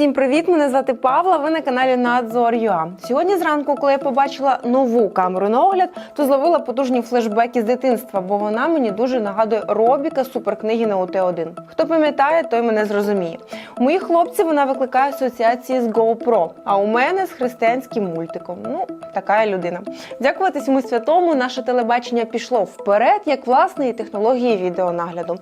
Всім привіт! Мене звати Павла. Ви на каналі Надзор.ua. Сьогодні зранку, коли я побачила нову камеру на огляд, то зловила потужні флешбеки з дитинства, бо вона мені дуже нагадує Робіка суперкниги на УТ-1. Хто пам'ятає, той мене зрозуміє. У моїх хлопців вона викликає асоціації з GoPro, а у мене з християнським мультиком. Ну, така я людина. Дякувати всьому святому, наше телебачення пішло вперед, як власне і технології відеонагляду.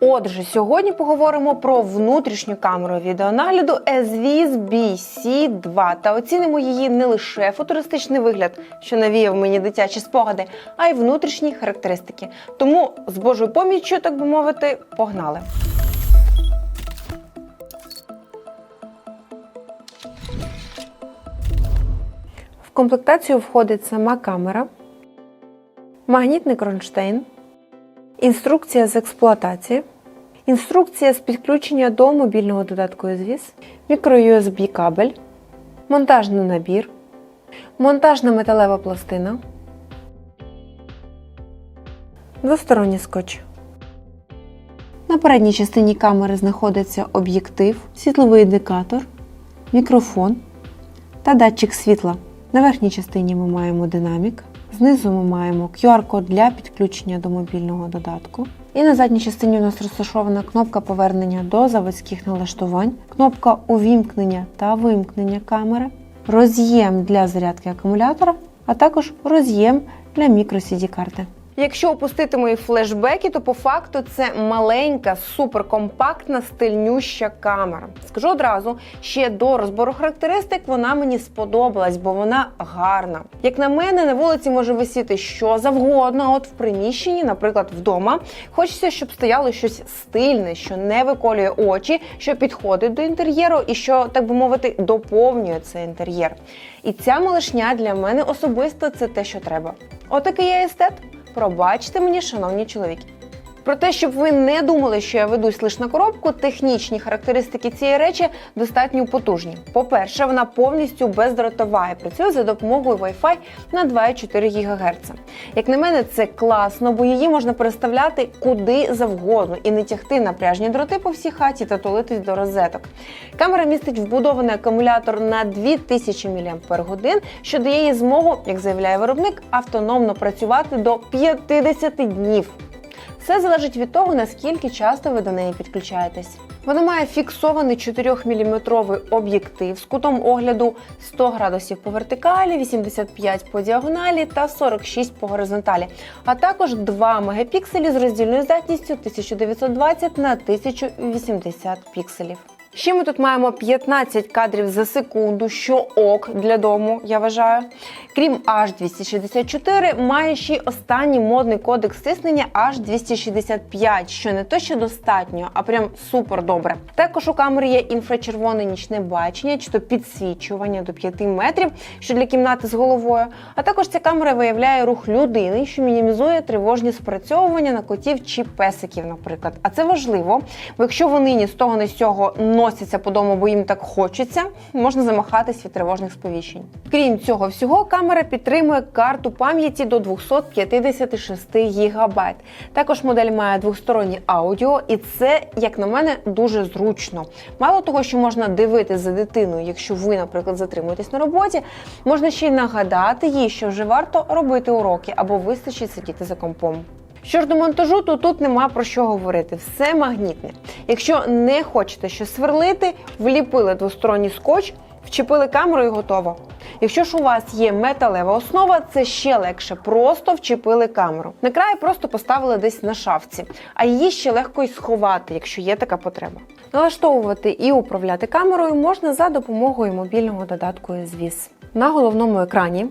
Отже, сьогодні поговоримо про внутрішню камеру відеонагляду SVS BC2 та оцінимо її не лише футуристичний вигляд, що навіяв мені дитячі спогади, а й внутрішні характеристики. Тому з Божою поміччю, так би мовити, погнали. В комплектацію входить сама камера, магнітний кронштейн, інструкція з експлуатації, інструкція з підключення до мобільного додатку SVIS, мікро-USB кабель, монтажний набір, монтажна металева пластина, двосторонній скотч. На передній частині камери знаходиться об'єктив, світловий індикатор, мікрофон та датчик світла. На верхній частині ми маємо динамік, знизу ми маємо QR-код для підключення до мобільного додатку. І на задній частині у нас розташована кнопка повернення до заводських налаштувань, кнопка увімкнення та вимкнення камери, роз'єм для зарядки акумулятора, а також роз'єм для microSD карти. Якщо опустити мої флешбеки, то по факту це маленька, суперкомпактна, стильнюща камера. Скажу одразу, ще до розбору характеристик вона мені сподобалась, бо вона гарна. Як на мене, на вулиці може висіти що завгодно. От в приміщенні, наприклад, вдома, хочеться, щоб стояло щось стильне, що не виколює очі, що підходить до інтер'єру і що, так би мовити, доповнює цей інтер'єр. І ця малишня для мене особисто це те, що треба. Отакий я естет. Пробачте мені, шановні чоловіки. Про те, щоб ви не думали, що я ведусь лише на коробку, технічні характеристики цієї речі достатньо потужні. По-перше, вона повністю бездротова і працює за допомогою Wi-Fi на 2,4 ГГц. Як на мене, це класно, бо її можна переставляти куди завгодно і не тягти напряжні дроти по всій хаті та тулитись до розеток. Камера містить вбудований акумулятор на 2000 мАч, що дає їй змогу, як заявляє виробник, автономно працювати до 50 днів. Все залежить від того, наскільки часто ви до неї підключаєтесь. Вона має фіксований 4-мм об'єктив з кутом огляду 100 градусів по вертикалі, 85 по діагоналі та 46 по горизонталі, а також 2 мегапікселі з роздільною здатністю 1920 на 1080 пікселів. Ще ми тут маємо 15 кадрів за секунду, що ок для дому, я вважаю. Крім H264, має ще й останній модний кодек стиснення H265, що не то що достатньо, а прям супер добре. Також у камері є інфрачервоне нічне бачення, чи то підсвічування до 5 метрів, що для кімнати з головою. А також ця камера виявляє рух людини, що мінімізує тривожні спрацьовування на котів чи песиків, наприклад. А це важливо, бо якщо вони ні з того, ні з цього носяться по дому, бо їм так хочеться, можна замахатись від тривожних сповіщень. Крім цього всього, камера підтримує карту пам'яті до 256 ГБ. Також модель має двостороннє аудіо, і це, як на мене, дуже зручно. Мало того, що можна дивитися за дитиною, якщо ви, наприклад, затримуєтесь на роботі, можна ще й нагадати їй, що вже варто робити уроки або вистачить сидіти за компом. Що ж до монтажу, то тут нема про що говорити. Все магнітне. Якщо не хочете щось сверлити, вліпили двосторонній скотч, вчепили камеру і готово. Якщо ж у вас є металева основа, це ще легше. Просто вчепили камеру. На край просто поставили десь на шафці, а її ще легко й сховати, якщо є така потреба. Налаштовувати і управляти камерою можна за допомогою мобільного додатку SVIS. На головному екрані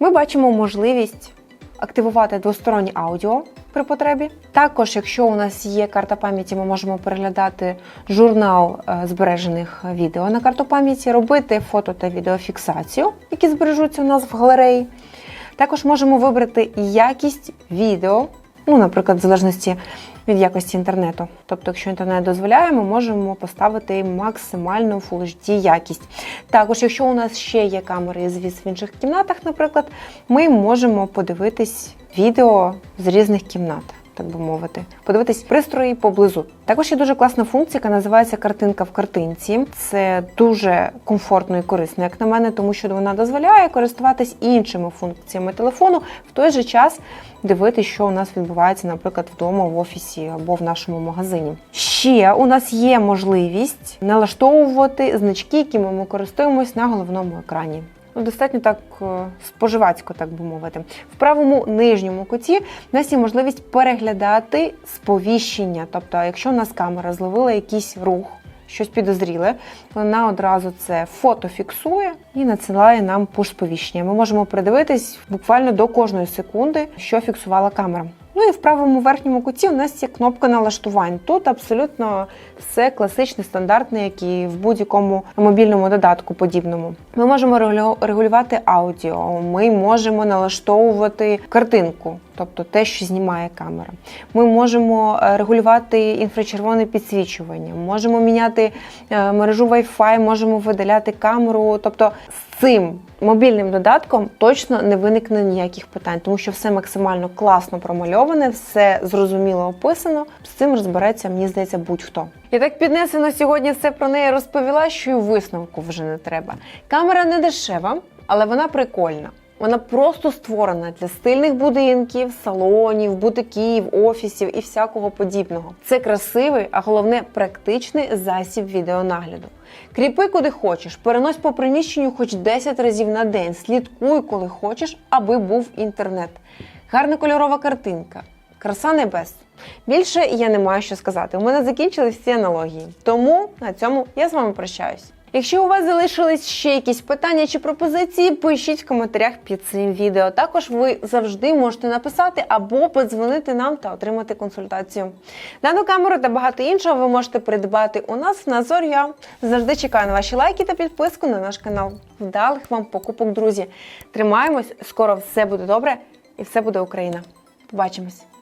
ми бачимо можливість активувати двостороннє аудіо при потребі. Також, якщо у нас є карта пам'яті, ми можемо переглядати журнал е, збережених відео на карту пам'яті, робити фото та відеофіксацію, які збережуться у нас в галереї. Також можемо вибрати якість відео, ну, наприклад, в залежності від якості інтернету. Тобто, якщо інтернет дозволяє, ми можемо поставити максимальну Full HD якість. Також, якщо у нас ще є камери звіс в інших кімнатах, наприклад, ми можемо подивитись відео з різних кімнат. Так би мовити, подивитись пристрої поблизу. Також є дуже класна функція, яка називається картинка в картинці. Це дуже комфортно і корисно, як на мене, тому що вона дозволяє користуватись іншими функціями телефону в той же час дивитися, що у нас відбувається, наприклад, вдома в офісі або в нашому магазині. Ще у нас є можливість налаштовувати значки, якими ми користуємось на головному екрані. Ну, достатньо так е, споживацько, так би мовити. В правому нижньому куті у нас є можливість переглядати сповіщення. Тобто, якщо у нас камера зловила якийсь рух, щось підозріле, вона одразу це фото фіксує і надсилає нам пуш-сповіщення. Ми можемо придивитись буквально до кожної секунди, що фіксувала камера. Ну і в правому верхньому куті у нас є кнопка налаштувань. Тут абсолютно все класичне, стандартне, як і в будь-якому мобільному додатку подібному. Ми можемо регулю- регулювати аудіо, ми можемо налаштовувати картинку, тобто те, що знімає камера. Ми можемо е, регулювати інфрачервоне підсвічування, можемо міняти е, мережу Wi-Fi, можемо видаляти камеру. Тобто з цим мобільним додатком точно не виникне ніяких питань, тому що все максимально класно промальоване, все зрозуміло описано. З цим розбереться, мені здається, будь-хто. Я так піднесено сьогодні все про неї розповіла, що і висновку вже не треба. Камера не дешева, але вона прикольна. Вона просто створена для стильних будинків, салонів, бутиків, офісів і всякого подібного. Це красивий, а головне практичний засіб відеонагляду. Кріпи куди хочеш, перенось по приміщенню хоч 10 разів на день, слідкуй, коли хочеш, аби був інтернет. Гарна кольорова картинка, краса небес. Більше я не маю що сказати. У мене закінчились всі аналогії. Тому на цьому я з вами прощаюсь. Якщо у вас залишились ще якісь питання чи пропозиції, пишіть в коментарях під цим відео. Також ви завжди можете написати або подзвонити нам та отримати консультацію. Дану камеру та багато іншого ви можете придбати у нас на Зоря. Завжди чекаю на ваші лайки та підписку на наш канал. Вдалих вам покупок, друзі! Тримаємось, скоро все буде добре і все буде Україна. Побачимось!